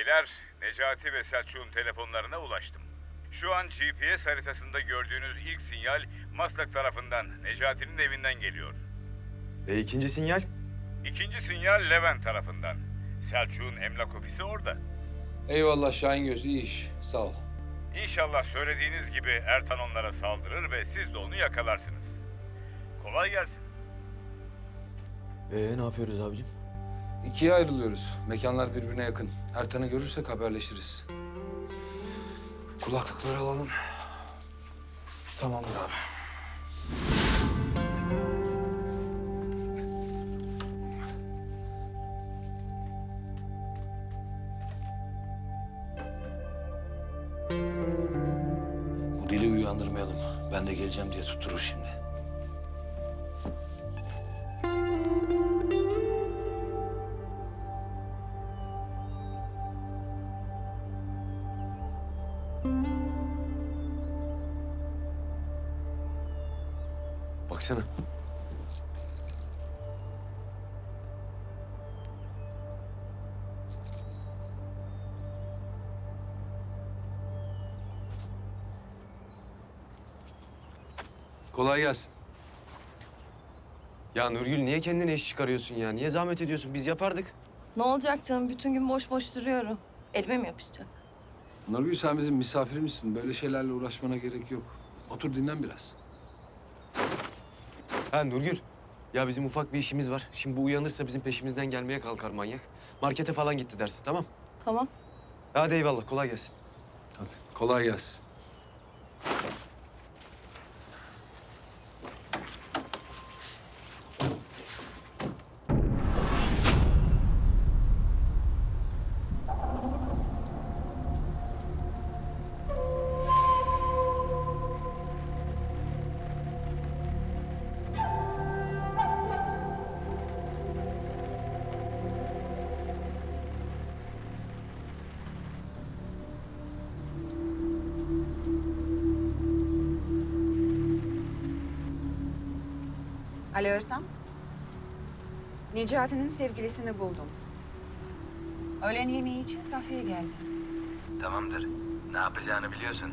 Beyler, Necati ve Selçuk'un telefonlarına ulaştım. Şu an GPS haritasında gördüğünüz ilk sinyal Maslak tarafından, Necati'nin evinden geliyor. E ikinci sinyal? İkinci sinyal Levent tarafından. Selçuk'un emlak ofisi orada. Eyvallah Şahin Göz, iyi iş. Sağ ol. İnşallah söylediğiniz gibi Ertan onlara saldırır ve siz de onu yakalarsınız. Kolay gelsin. E ne yapıyoruz abicim? İkiye ayrılıyoruz. Mekanlar birbirine yakın. Ertan'ı görürsek haberleşiriz. Kulaklıkları alalım. Tamamdır abi. Baksana. Kolay gelsin. Ya Nurgül niye kendine iş çıkarıyorsun ya? Niye zahmet ediyorsun? Biz yapardık. Ne olacak canım? Bütün gün boş boş duruyorum. Elime mi yapışacak? Nurgül sen bizim misafirimizsin. Böyle şeylerle uğraşmana gerek yok. Otur dinlen biraz. Ha Nurgül. Ya bizim ufak bir işimiz var. Şimdi bu uyanırsa bizim peşimizden gelmeye kalkar manyak. Markete falan gitti dersin tamam? Tamam. Hadi eyvallah kolay gelsin. Hadi. Kolay gelsin. Alo Ertan. Necati'nin sevgilisini buldum. Öğlen yemeği için kafeye geldim. Tamamdır. Ne yapacağını biliyorsun.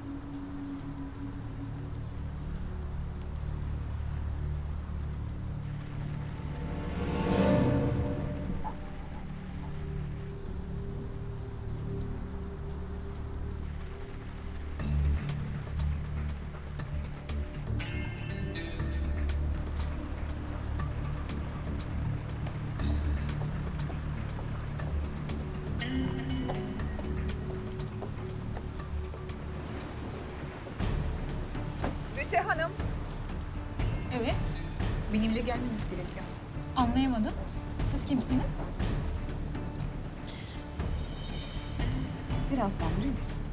Evet. Benimle gelmeniz gerekiyor. Anlayamadım. Siz kimsiniz? Birazdan duyarız.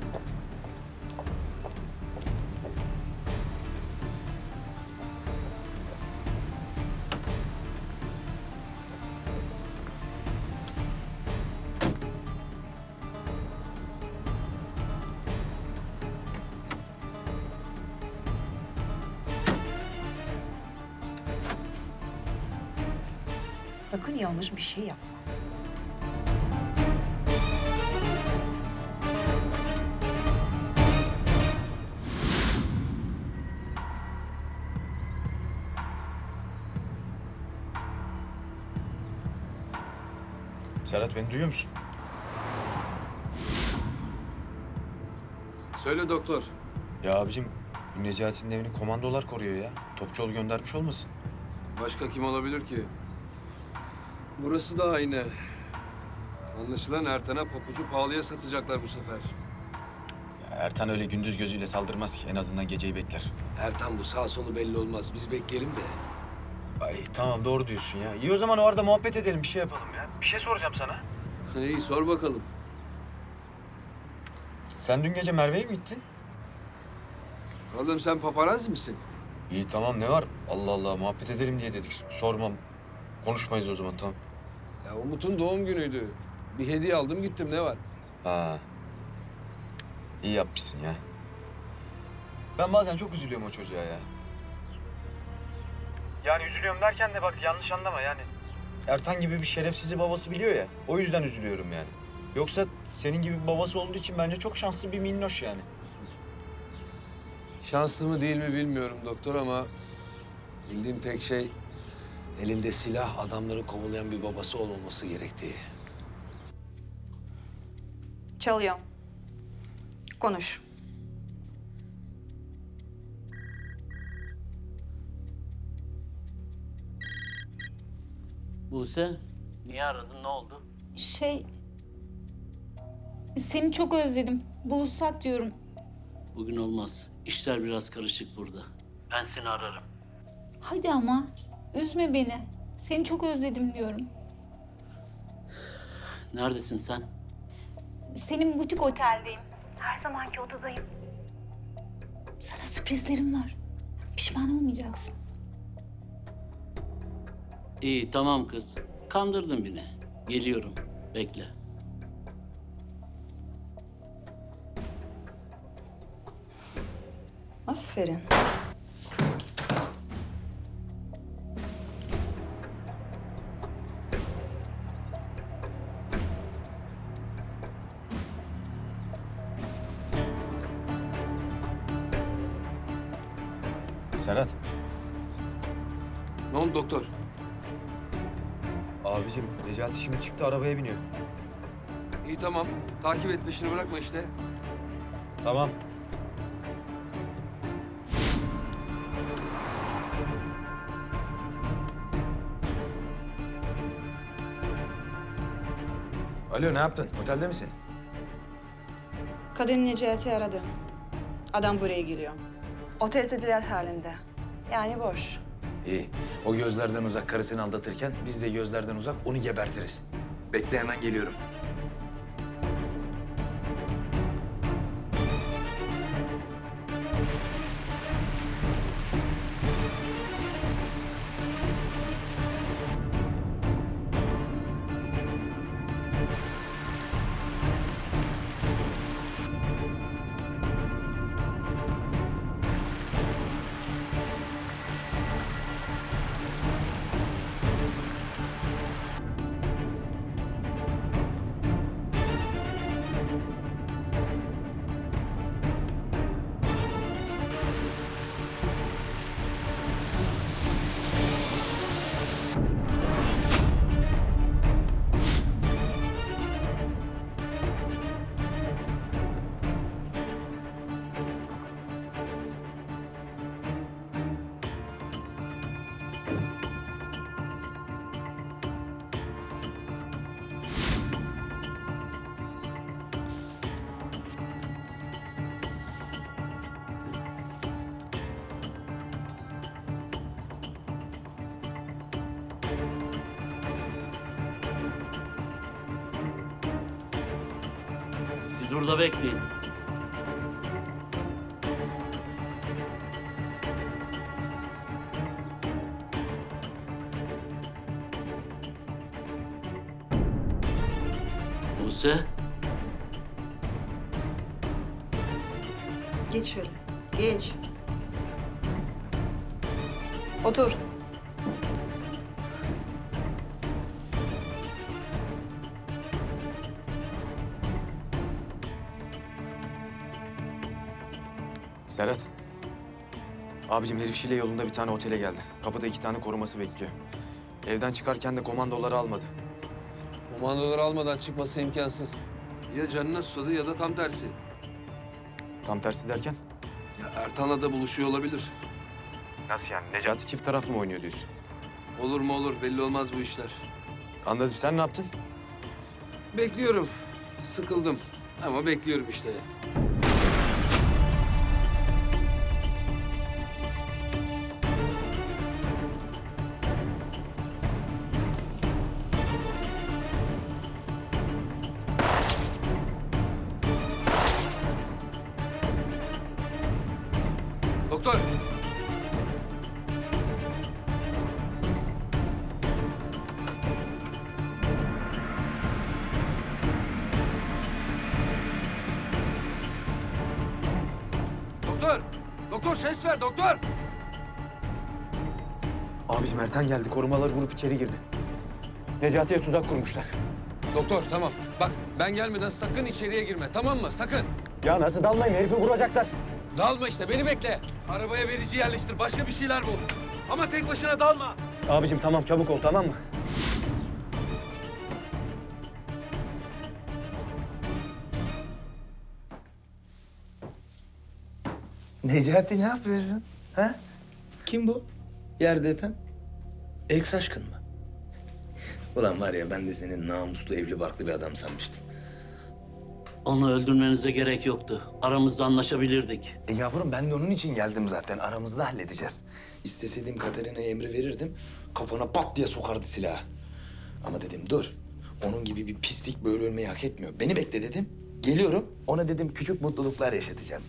Sakın yanlış bir şey yapma. Serhat beni duyuyor musun? Söyle doktor. Ya abicim bu Necati'nin evini komandolar koruyor ya. Topçuoğlu göndermiş olmasın? Başka kim olabilir ki? Burası da aynı. Anlaşılan Ertan'a papucu pahalıya satacaklar bu sefer. Ya Ertan öyle gündüz gözüyle saldırmaz ki. En azından geceyi bekler. Ertan bu sağ solu belli olmaz. Biz bekleyelim de. Ay tamam doğru diyorsun ya. İyi o zaman o arada muhabbet edelim bir şey yapalım ya. Bir şey soracağım sana. İyi sor bakalım. Sen dün gece Merve'ye mi gittin? Oğlum sen paparazzi misin? İyi tamam ne var? Allah Allah muhabbet edelim diye dedik. Sormam. Konuşmayız o zaman tamam. Ya Umut'un doğum günüydü. Bir hediye aldım gittim ne var? Ha. İyi yapmışsın ya. Ben bazen çok üzülüyorum o çocuğa ya. Yani üzülüyorum derken de bak yanlış anlama yani. Ertan gibi bir şerefsizi babası biliyor ya. O yüzden üzülüyorum yani. Yoksa senin gibi bir babası olduğu için bence çok şanslı bir minnoş yani. Şanslı mı değil mi bilmiyorum doktor ama bildiğim tek şey elinde silah adamları kovalayan bir babası olması gerektiği. Çalıyor. Konuş. Buse, niye aradın? Ne oldu? Şey... Seni çok özledim. Buluşsak diyorum. Bugün olmaz. İşler biraz karışık burada. Ben seni ararım. Hadi ama. Üzme beni. Seni çok özledim diyorum. Neredesin sen? Senin butik oteldeyim. Her zamanki odadayım. Sana sürprizlerim var. Pişman olmayacaksın. İyi, tamam kız. Kandırdın beni. Geliyorum. Bekle. Aferin. Serhat. Ne oldu doktor? Abicim Necati şimdi çıktı arabaya biniyor. İyi tamam. Takip et peşini bırakma işte. Tamam. Alo ne yaptın? Otelde misin? Kadın Necati aradı. Adam buraya geliyor. Otel tedilat halinde. Yani boş. İyi. O gözlerden uzak karısını aldatırken biz de gözlerden uzak onu gebertiriz. Bekle hemen geliyorum. Siz burada bekleyin. Buse, Geç şöyle. Geç. Otur. Serhat. Abicim herif Şile yolunda bir tane otele geldi. Kapıda iki tane koruması bekliyor. Evden çıkarken de komandoları almadı. Komandoları almadan çıkması imkansız. Ya canına susadı ya da tam tersi. Tam tersi derken? Ya Ertan'la da buluşuyor olabilir. Nasıl yani? Necati çift taraf mı oynuyor diyorsun? Olur mu olur belli olmaz bu işler. Anladım. Sen ne yaptın? Bekliyorum. Sıkıldım. Ama bekliyorum işte. Doktor. Doktor ses ver doktor. Abicim Erten geldi. Korumaları vurup içeri girdi. Necati'ye tuzak kurmuşlar. Doktor tamam. Bak Ben gelmeden sakın içeriye girme tamam mı? Sakın. Ya nasıl dalmayayım? Herifi vuracaklar. Dalma işte beni bekle. Arabaya verici yerleştir. Başka bir şeyler bul. Ama tek başına dalma. Abicim tamam çabuk ol tamam mı? Necati ne yapıyorsun? Ha? Kim bu? Yerde yatan? Ex aşkın mı? Ulan var ya ben de senin namuslu evli barklı bir adam sanmıştım. Onu öldürmenize gerek yoktu. Aramızda anlaşabilirdik. E yavrum ben de onun için geldim zaten. Aramızda halledeceğiz. İsteseydim Katerina'ya emri verirdim. Kafana pat diye sokardı silahı. Ama dedim dur. Onun gibi bir pislik böyle ölmeyi hak etmiyor. Beni bekle dedim. Geliyorum. Ona dedim küçük mutluluklar yaşatacağım.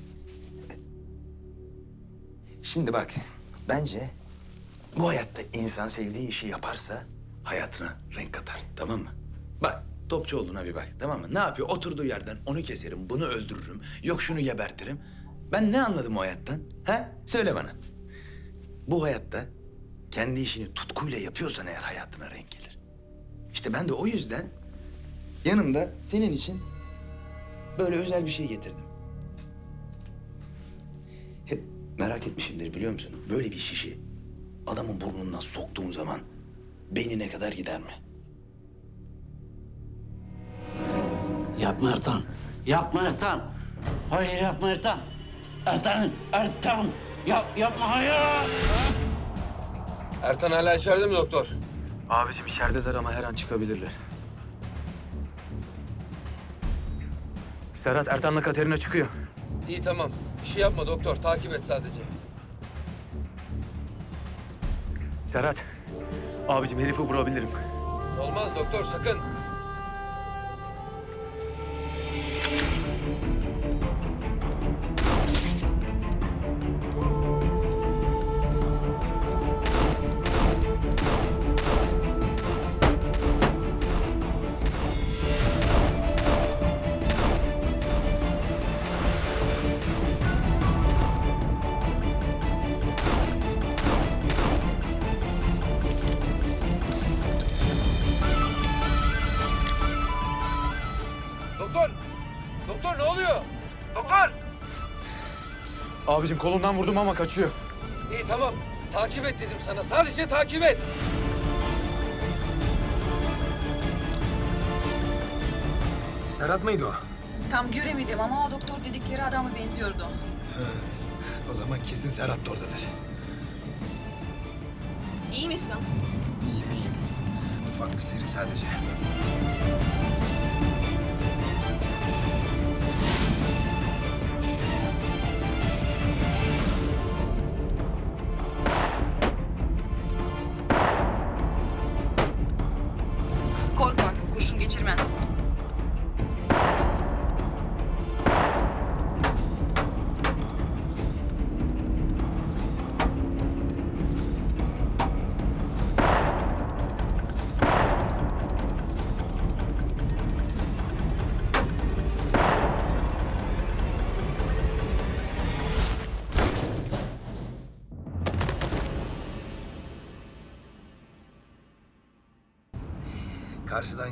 Şimdi bak. Bence bu hayatta insan sevdiği işi yaparsa hayatına renk katar. Tamam mı? Bak Topçuoğlu'na bir bak tamam mı? Ne yapıyor? Oturduğu yerden onu keserim, bunu öldürürüm. Yok şunu gebertirim. Ben ne anladım o hayattan? Ha? Söyle bana. Bu hayatta kendi işini tutkuyla yapıyorsan eğer hayatına renk gelir. İşte ben de o yüzden yanımda senin için böyle özel bir şey getirdim. Merak etmişimdir biliyor musun? Böyle bir şişi adamın burnundan soktuğum zaman beynine kadar gider mi? Yapma Ertan. Yapma Ertan. Hayır yapma Ertan. Ertan, Ertan. Yap, yapma hayır. Ertan hala içeride mi doktor? Abicim içerideler ama her an çıkabilirler. Serhat Ertan'la Katerina çıkıyor. İyi tamam. Bir şey yapma doktor. Takip et sadece. Serhat. Abicim herifi vurabilirim. Olmaz doktor sakın. Abicim kolundan vurdum ama kaçıyor. İyi tamam. Takip et dedim sana. Sadece takip et. Serhat mıydı o? Tam göremedim ama o doktor dedikleri adama benziyordu. O zaman kesin Serhat da oradadır. İyi misin? İyiyim iyiyim. Ufak bir sıyrık sadece.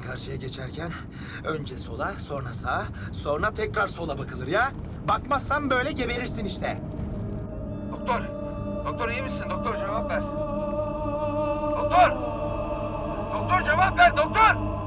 Karşıya geçerken önce sola, sonra sağa, sonra tekrar sola bakılır ya. Bakmazsan böyle geberirsin işte. Doktor! Doktor iyi misin? Doktor cevap ver. Doktor! Doktor cevap ver doktor!